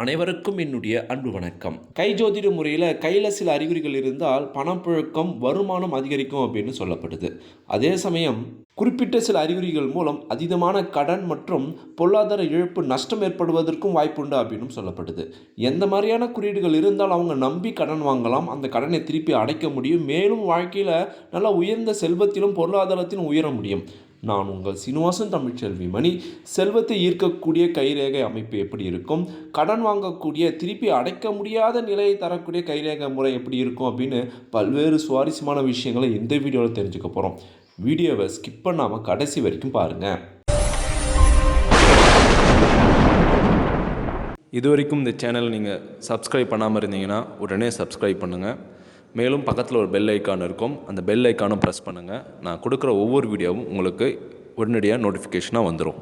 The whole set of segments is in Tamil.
அனைவருக்கும் என்னுடைய அன்பு வணக்கம். கை ஜோதிட முறையில் கையில் சில அறிகுறிகள் இருந்தால் பணப்புழக்கம் வருமானம் அதிகரிக்கும் அப்படின்னு சொல்லப்படுது. அதே சமயம் குறிப்பிட்ட சில அறிகுறிகள் மூலம் அதீதமான கடன் மற்றும் பொருளாதார இழப்பு நஷ்டம் ஏற்படுவதற்கும் வாய்ப்புண்டு அப்படின்னு சொல்லப்படுது. எந்த மாதிரியான குறியீடுகள் இருந்தால் அவங்க நம்பி கடன் வாங்கலாம் அந்த கடனை திருப்பி அடைக்க முடியும். மேலும் வாழ்க்கையில் நல்லா உயர்ந்த செல்வத்திலும் பொருளாதாரத்திலும் உயர முடியும். நான் உங்கள் சீனிவாசன் தமிழ்ச்செல்வி மணி. செல்வத்தை ஈர்க்கக்கூடிய கைரேகை அமைப்பு எப்படி இருக்கும்? கடன் வாங்கக்கூடிய திருப்பி அடைக்க முடியாத நிலையை தரக்கூடிய கைரேகை முறை எப்படி இருக்கும் அப்படின்னு பல்வேறு சுவாரஸ்யமான விஷயங்களை இந்த வீடியோவில் தெரிஞ்சுக்க போகிறோம் வீடியோவை ஸ்கிப் பண்ணாமல் கடைசி வரைக்கும் பாருங்கள் இது வரைக்கும் இந்த சேனல் நீங்கள் சப்ஸ்கிரைப் பண்ணாமல் இருந்தீங்கன்னா உடனே சப்ஸ்கிரைப் பண்ணுங்கள் மேலும் பக்கத்தில் ஒரு பெல் ஐக்கான் இருக்கும். அந்த பெல் ஐக்கானும் ப்ரெஸ் பண்ணுங்கள் நான் கொடுக்குற ஒவ்வொரு வீடியோவும் உங்களுக்கு உடனடியாக நோட்டிஃபிகேஷனாக வந்துடும்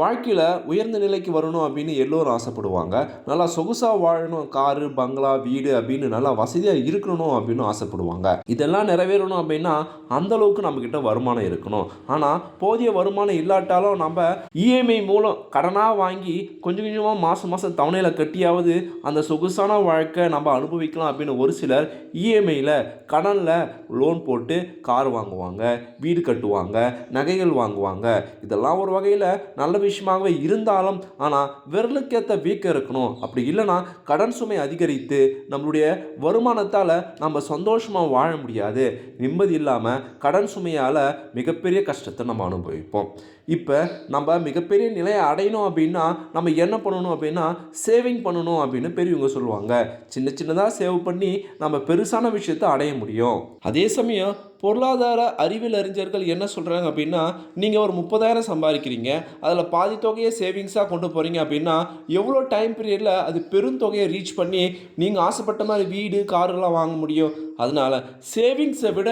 வாழ்க்கையில் உயர்ந்த நிலைக்கு வரணும் அப்படின்னு எல்லோரும் ஆசைப்படுவாங்க. நல்லா சொகுசாக வாழணும் காரு பங்களா வீடு அப்படின்னு நல்லா வசதியாக இருக்கணும் அப்படின்னு ஆசைப்படுவாங்க. இதெல்லாம் நிறைவேறணும் அப்படின்னா அந்த அளவுக்கு நம்மக்கிட்ட வருமானம் இருக்கணும். ஆனால் போதிய வருமானம் இல்லாட்டாலும் நம்ம இஎம்ஐ மூலம் கடனாக வாங்கி கொஞ்சம் கொஞ்சமாக மாதம் மாதம் தவணையில் கட்டியாவது அந்த சொகுசான வாழ்க்கை நம்ம அனுபவிக்கலாம் அப்படின்னு ஒரு சிலர் இஎம்ஐயில் கடனில் லோன் போட்டு கார் வாங்குவாங்க வீடு கட்டுவாங்க நகைகள் வாங்குவாங்க. இதெல்லாம் ஒரு வகையில் நல்ல விஷயமாகவே இருந்தாலும் ஆனால் விரலுக்கேற்ற வீக்கம் இருக்கணும். அப்படி இல்லைன்னா கடன் சுமை அதிகரித்து நம்மளுடைய வருமானத்தால் நம்ம சந்தோஷமாக வாழ முடியாது. நிம்மதி இல்லாமல் கடன் சுமையால் மிகப்பெரிய கஷ்டத்தை நம்ம அனுபவிப்போம். இப்போ நம்ம மிகப்பெரிய நிலையை அடையணும் அப்படின்னா நம்ம என்ன பண்ணணும் அப்படின்னா சேவிங் பண்ணணும் அப்படின்னு பெரியவங்க சொல்லுவாங்க. சின்ன சின்னதாக சேவ் பண்ணி நம்ம பெருசான விஷயத்தை அடைய முடியும். அதே சமயம் பொருளாதார அறிவியல் அறிஞர்கள் என்ன சொல்கிறாங்க அப்படின்னா நீங்கள் ஒரு முப்பதாயிரம் சம்பாதிக்கிறீங்க அதில் பாதி தொகையை சேவிங்ஸாக கொண்டு போகிறீங்க அப்படின்னா எவ்வளோ டைம் பீரியடில் அது பெருந்தொகையை ரீச் பண்ணி நீங்கள் ஆசைப்பட்ட மாதிரி வீடு காருலாம் வாங்க முடியும். அதனால் சேவிங்ஸை விட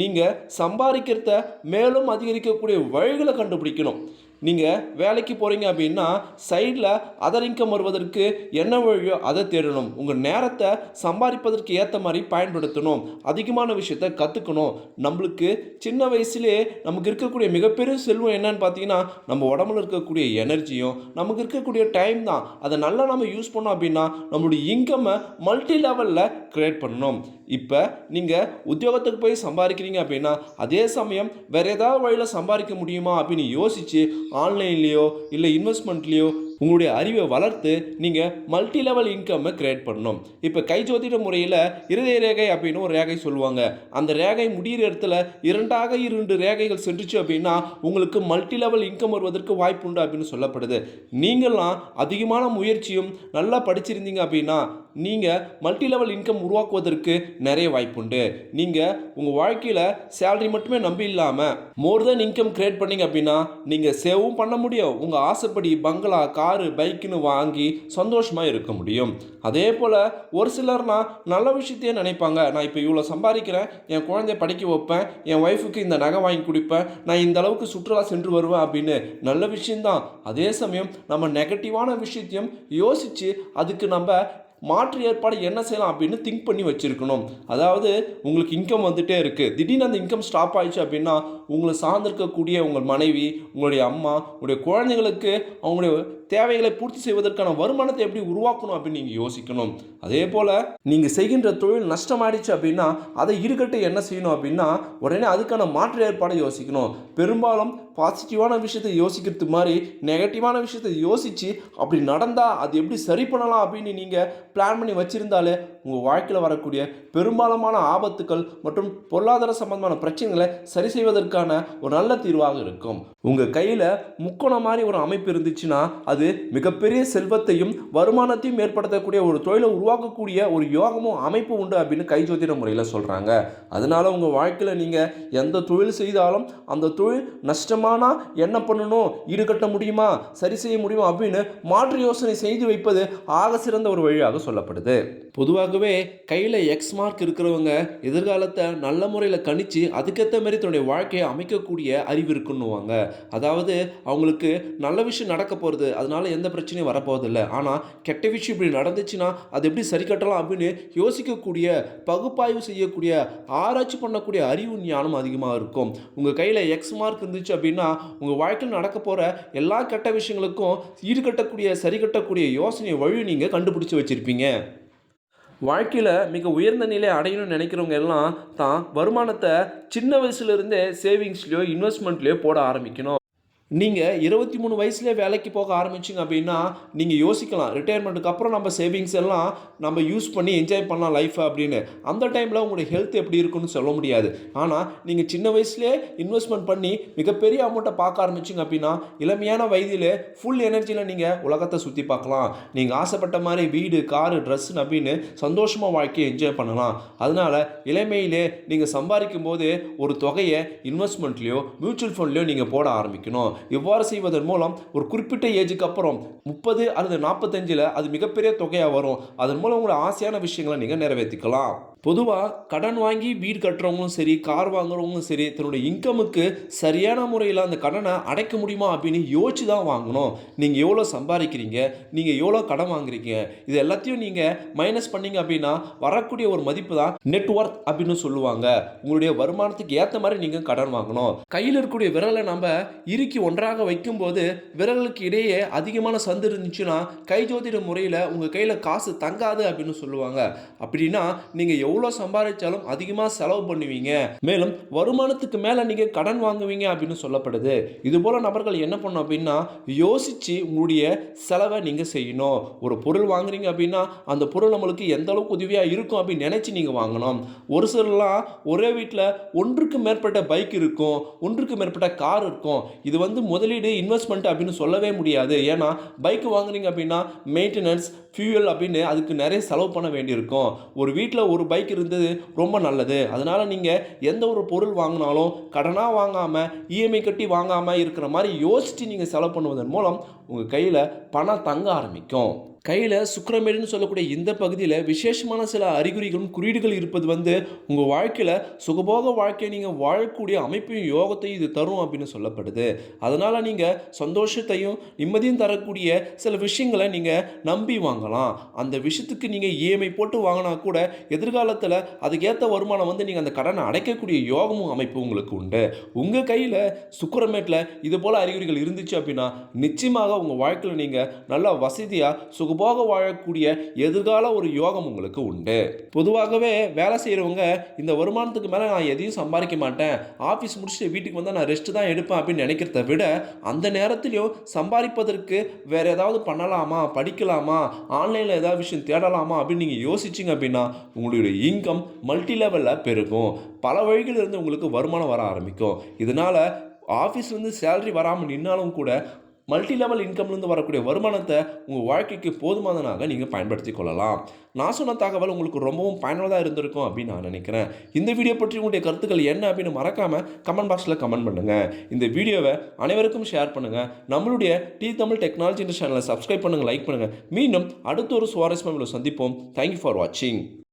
நீங்கள் சம்பாதிக்கிறத மேலும் அதிகரிக்கக்கூடிய வழிகளை கண்டுபிடிக்கணும். நீங்கள் வேலைக்கு போகிறீங்க அப்படின்னா சைடில் அதர் இன்கம் வருவதற்கு என்ன வழியோ அதை தேடணும். உங்கள் நேரத்தை சம்பாதிப்பதற்கு ஏற்ற மாதிரி பயன்படுத்தணும். அதிகமான விஷயத்த கற்றுக்கணும் நம்மளுக்கு சின்ன வயசுலேயே நமக்கு இருக்கக்கூடிய மிகப்பெரிய செல்வம் என்னன்னு பார்த்தீங்கன்னா நம்ம உடம்புல இருக்கக்கூடிய எனர்ஜியும் நமக்கு இருக்கக்கூடிய டைம் தான். அதை நல்லா நம்ம யூஸ் பண்ணோம் அப்படின்னா நம்மளுடைய இன்கம்மை மல்டி லெவலில் க்ரியேட் பண்ணணும். இப்போ நீங்கள் உத்தியோகத்துக்கு போய் சம்பாதிக்கிறீங்க அப்படின்னா அதே சமயம் வேறு ஏதாவது வழியில் சம்பாதிக்க முடியுமா அப்படின்னு யோசித்து ஆன்லைன்லேயோ இல்லை இன்வெஸ்ட்மெண்ட்லேயோ உங்களுடைய அறிவை வளர்த்து நீங்கள் மல்டி லெவல் இன்கம்மை கிரியேட் பண்ணணும். இப்போ கை ஜோதிட முறையில் இருதய ரேகை அப்படின்னு ஒரு ரேகை சொல்லுவாங்க. அந்த ரேகை முடிகிற இடத்துல இரண்டாக இரண்டு ரேகைகள் சென்றுச்சு அப்படின்னா உங்களுக்கு மல்டி லெவல் இன்கம் வருவதற்கு வாய்ப்பு உண்டு அப்படின்னு சொல்லப்படுது. நீங்கள்லாம் அதிகமான முயற்சியும் நல்லா படிச்சிருந்தீங்க அப்படின்னா நீங்கள் மல்டி லெவல் இன்கம் உருவாக்குவதற்கு நிறைய வாய்ப்புண்டு நீங்கள் உங்கள் வாழ்க்கையில் சேலரி மட்டுமே நம்பி இல்லாமல் மோர் தென் இன்கம் கிரியேட் பண்ணீங்க அப்படின்னா நீங்கள் சேவும் பண்ண முடியும். உங்கள் ஆசைப்படி பங்களா கார் காரு பைக்குன்னு வாங்கி சந்தோஷமாக இருக்க முடியும். அதே போல் ஒரு சிலர்னா நல்ல விஷயத்தையே நினைப்பாங்க. நான் இப்போ இவ்வளோ சம்பாதிக்கிறேன் என் குழந்தைய படிக்க வைப்பேன் என் ஒய்ஃபுக்கு இந்த நகை வாங்கி கொடுப்பேன் நான் இந்த அளவுக்கு சுற்றுலா சென்று வருவேன் அப்படின்னு நல்ல விஷயந்தான் அதே சமயம் நம்ம நெகட்டிவான விஷயத்தையும் யோசித்து அதுக்கு நம்ம மாற்று ஏற்பாடு என்ன செய்யலாம் அப்படின்னு திங்க் பண்ணி வச்சுருக்கணும். அதாவது உங்களுக்கு இன்கம் வந்துகிட்டே இருக்குது திடீர்னு அந்த இன்கம் ஸ்டாப் ஆயிடுச்சு அப்படின்னா உங்களை சார்ந்திருக்கக்கூடிய உங்கள் மனைவி உங்களுடைய அம்மா உங்களுடைய குழந்தைங்களுக்கு அவங்களுடைய தேவைகளை பூர்த்தி செய்வதற்கான வருமானத்தை எப்படி உருவாக்கணும் அப்படின்னு நீங்கள் யோசிக்கணும். அதே போல் நீங்கள் செய்கின்ற தொழில் நஷ்டமாயிடுச்சு அப்படின்னா அதை ஈடுகட்ட என்ன செய்யணும் அப்படின்னா உடனே அதுக்கான மாற்று ஏற்பாடை யோசிக்கணும். பெரும்பாலும் பாசிட்டிவான விஷயத்தை யோசிக்கிறது மாதிரி நெகட்டிவான விஷயத்தை யோசித்து அப்படி நடந்தால் அது எப்படி சரி பண்ணலாம் அப்படின்னு நீங்கள் பிளான் பண்ணி வச்சுருந்தாலே உங்கள் வாழ்க்கையில் வரக்கூடிய பெரும்பாலான ஆபத்துக்கள் மற்றும் பொருளாதார சம்பந்தமான பிரச்சனைகளை சரி செய்வதற்கான ஒரு நல்ல தீர்வாக இருக்கும். உங்கள் கையில் முக்கோண மாதிரி ஒரு அமைப்பு இருந்துச்சுன்னா அது மிகப்பெரிய செல்வத்தையும் வருமானத்தையும் ஏற்படுத்தக்கூடிய ஒரு தொழிலை உருவாக்கக்கூடிய ஒரு யோகமும் அமைப்பு உண்டு அப்படின்னு கைஜோதிட முறையில் சொல்கிறாங்க அதனால் உங்கள் வாழ்க்கையில் நீங்கள் எந்த தொழில் செய்தாலும் அந்த தொழில் நஷ்டமானா என்ன பண்ணணும்? ஈடுகட்ட முடியுமா? சரி செய்ய முடியுமா? அப்படின்னு மாற்று யோசனை செய்து வைப்பது ஆக சிறந்த ஒரு வழியாக சொல்லப்படுது. பொதுவாகவே கையில் எக்ஸ் மார்க் இருக்கிறவங்க எதிர்காலத்தை நல்ல முறையில் கணித்து அதுக்கேற்ற மாதிரி தன்னுடைய வாழ்க்கையை அமைக்கக்கூடிய அறிவு இருக்குன்னுவாங்க. அதாவது அவங்களுக்கு நல்ல விஷயம் நடக்க போகிறது அதனால் எந்த பிரச்சனையும் வரப்போவதில்லை. ஆனால் கெட்ட விஷயம் இப்படி நடந்துச்சுன்னா அது எப்படி சரி கட்டலாம் அப்படின்னு யோசிக்கக்கூடிய பகுப்பாய்வு செய்யக்கூடிய ஆராய்ச்சி பண்ணக்கூடிய அறிவு ஞானம் அதிகமாக இருக்கும். உங்கள் கையில் எக்ஸ் மார்க் இருந்துச்சு அப்படின்னா உங்கள் வாழ்க்கையில் நடக்க போகிற எல்லா கெட்ட விஷயங்களுக்கும் ஈடுகட்டக்கூடிய சரி கட்டக்கூடிய யோசனை வழி நீங்கள் கண்டுபிடிச்சி வச்சுருப்பீங்க. வாழ்க்கையில் மிக உயர்ந்த நிலை அடையணும்னு நினைக்கிறவங்க எல்லாம் தான் வருமானத்தை சின்ன வயசுலேருந்தே சேவிங்ஸ்லையோ இன்வெஸ்ட்மெண்ட்லேயோ போட ஆரம்பிக்கணும். நீங்கள் இருபத்தி மூணு வயசுலேயே வேலைக்கு போக ஆரம்பிச்சிங்க அப்படின்னா நீங்கள் யோசிக்கலாம். ரிட்டையர்மெண்ட்டுக்கு அப்புறம் நம்ம சேவிங்ஸ் எல்லாம் நம்ம யூஸ் பண்ணி என்ஜாய் பண்ணலாம் லைஃப்பை அப்படின்னு. அந்த டைமில் உங்களுடைய ஹெல்த் எப்படி இருக்குன்னு சொல்ல முடியாது. ஆனால் நீங்கள் சின்ன வயசுலேயே இன்வெஸ்ட்மெண்ட் பண்ணி மிகப்பெரிய அமௌண்ட்டை பார்க்க ஆரம்பிச்சிங்க அப்படின்னா இளமையான வயதில் ஃபுல் எனர்ஜியில் நீங்கள் உலகத்தை சுற்றி பார்க்கலாம். நீங்கள் ஆசைப்பட்ட மாதிரி வீடு காரு ட்ரெஸ்ஸுன்னு அப்படின்னு சந்தோஷமாக வாழ்க்கையை என்ஜாய் பண்ணலாம். அதனால் இளமையிலே நீங்கள் சம்பாதிக்கும் போது ஒரு தொகையை இன்வெஸ்ட்மெண்ட்லேயோ மியூச்சுவல் ஃபண்ட்லேயோ நீங்கள் போட ஆரம்பிக்கணும். இவ்வாறு செய்வதன் மூலம் ஒரு குறிப்பிட்ட ஏஜுக்கு அப்புறம் முப்பது அல்லது நாற்பத்தஞ்சில் அது மிகப்பெரிய தொகையாக வரும். அதன் மூலம் உங்களோட ஆசையான விஷயங்களை நீங்கள் நிறைவேற்றிக்கலாம். பொதுவாக கடன் வாங்கி வீடு கட்டுறவங்களும் சரி கார் வாங்குறவங்களும் சரி தன்னுடைய இன்கமுக்கு சரியான முறையில் அந்த கடனை அடைக்க முடியுமா அப்படின்னு யோசிச்சு தான் வாங்கணும். நீங்கள் எவ்வளோ சம்பாதிக்கிறீங்க நீங்கள் எவ்வளோ கடன் வாங்குறீங்க இது எல்லாத்தையும் நீங்கள் மைனஸ் பண்ணீங்க அப்படின்னா வரக்கூடிய ஒரு மதிப்பு தான் நெட்ஒர்க் அப்படின்னு சொல்லுவாங்க. உங்களுடைய வருமானத்துக்கு ஏற்ற மாதிரி நீங்கள் கடன் வாங்கணும். கையில் இருக்கக்கூடிய விரலை நம்ம இறுக்கி ஒன்றாக வைக்கும்போது விரலுக்கு இடையே அதிகமான சந்து இருந்துச்சுன்னா கை ஜோதிட முறையில் உங்கள் கையில் காசு தங்காது அப்படின்னு சொல்லுவாங்க. அப்படின்னா நீங்கள் எவ்வளோ சம்பாதிச்சாலும் அதிகமாக செலவு பண்ணுவீங்க. மேலும் வருமானத்துக்கு மேலே நீங்கள் கடன் வாங்குவீங்க அப்படின்னு சொல்லப்படுது. இது போல் நபர்கள் என்ன பண்ணணும் அப்படின்னா யோசித்து உங்களுடைய செலவை நீங்கள் செய்யணும். ஒரு பொருள் வாங்குறீங்க அப்படின்னா அந்த பொருள் நம்மளுக்கு எந்த அளவுக்கு உதவியாக இருக்கும் அப்படின்னு நினச்சி நீங்கள் வாங்கணும். ஒரு சிலர்லாம் ஒரே வீட்டில் ஒன்றுக்கு மேற்பட்ட பைக் இருக்கும் ஒன்றுக்கு மேற்பட்ட கார் இருக்கும். இது வந்து முதலீடு இன்வெஸ்ட்மெண்ட் அப்படின்னு சொல்லவே முடியாது. ஏன்னா பைக் வாங்குறீங்க அப்படின்னா மெயின்டெனன்ஸ் ஃபியூயல் அப்படின்னு அதுக்கு நிறைய செலவு பண்ண வேண்டியிருக்கும். ஒரு வீட்டில் ஒரு பைக் இருந்தது ரொம்ப நல்லது. அதனால் நீங்கள் எந்த ஒரு பொருள் வாங்கினாலும் கடனாக வாங்காமல் இஎம்ஐ கட்டி வாங்காமல் இருக்கிற மாதிரி யோசித்து நீங்கள் செலவு பண்ணுவதன் மூலம் உங்கள் கையில் பணம் தங்க ஆரம்பிக்கும். கையில் சுக்கரமேடுன்னு சொல்லக்கூடிய இந்த பகுதியில் விசேஷமான சில அறிகுறிகளும் குறியீடுகள் இருப்பது வந்து உங்கள் வாழ்க்கையில் சுகபோக வாழ்க்கையை நீங்கள் வாழக்கூடிய அமைப்பையும் யோகத்தையும் இது தரும் அப்படின்னு சொல்லப்படுது. அதனால் நீங்கள் சந்தோஷத்தையும் நிம்மதியும் தரக்கூடிய சில விஷயங்களை நீங்கள் நம்பி வாங்கலாம். அந்த விஷயத்துக்கு நீங்கள் இஎம்ஐ போட்டு வாங்கினா கூட எதிர்காலத்தில் அதுக்கேற்ற வருமானம் வந்து நீங்கள் அந்த கடனை அடைக்கக்கூடிய யோகமும் அமைப்பு உங்களுக்கு உண்டு. உங்கள் கையில் சுக்கரமேட்டில் இது போல் அறிகுறிகள் இருந்துச்சு அப்படின்னா நிச்சயமாக உங்கள் வாழ்க்கையில் நீங்கள் நல்லா வசதியாக சுகபோக வாழக்கூடிய எதிர்கால ஒரு யோகம் உங்களுக்கு உண்டு. பொதுவாகவே வேலை செய்கிறவங்க இந்த வருமானத்துக்கு மேலே நான் எதையும் சம்பாதிக்க மாட்டேன் ஆஃபீஸ் முடிச்சுட்டு வீட்டுக்கு வந்தால் நான் ரெஸ்ட் தான் எடுப்பேன் அப்படின்னு நினைக்கிறத விட அந்த நேரத்துலையும் சம்பாதிப்பதற்கு வேறு ஏதாவது பண்ணலாமா படிக்கலாமா ஆன்லைனில் ஏதாவது விஷயம் தேடலாமா அப்படின்னு நீங்கள் யோசிச்சிங்க அப்படின்னா உங்களுடைய இன்கம் மல்டி லெவலில் பெருகும். பல வழிகளிலிருந்து இருந்து உங்களுக்கு வருமானம் வர ஆரம்பிக்கும். இதனால் ஆஃபீஸ்லேருந்து சேலரி வராமல் நின்னாலும் கூட மல்டி லெவல் இன்கம்லேருந்து வரக்கூடிய வருமானத்தை உங்கள் வாழ்க்கைக்கு போதுமானதாக நீங்கள் பயன்படுத்தி கொள்ளலாம். நான் சொன்ன தகவல் உங்களுக்கு ரொம்பவும் பயனுள்ளதாக இருந்திருக்கும் அப்படின்னு நான் நினைக்கிறேன். இந்த வீடியோ பற்றி உங்களுடைய கருத்துக்கள் என்ன அப்படின்னு மறக்காமல் கமெண்ட் பாக்ஸில் கமெண்ட் பண்ணுங்கள் இந்த வீடியோவை அனைவருக்கும் ஷேர் பண்ணுங்கள் நம்மளுடைய டி தமிழ் டெக்னாலஜி சேனலை சப்ஸ்கிரைப் பண்ணுங்கள் லைக் பண்ணுங்கள் மீண்டும் அடுத்த ஒரு சுவாரஸ்யமாக சந்திப்போம். தேங்க்யூ ஃபார் வாட்சிங்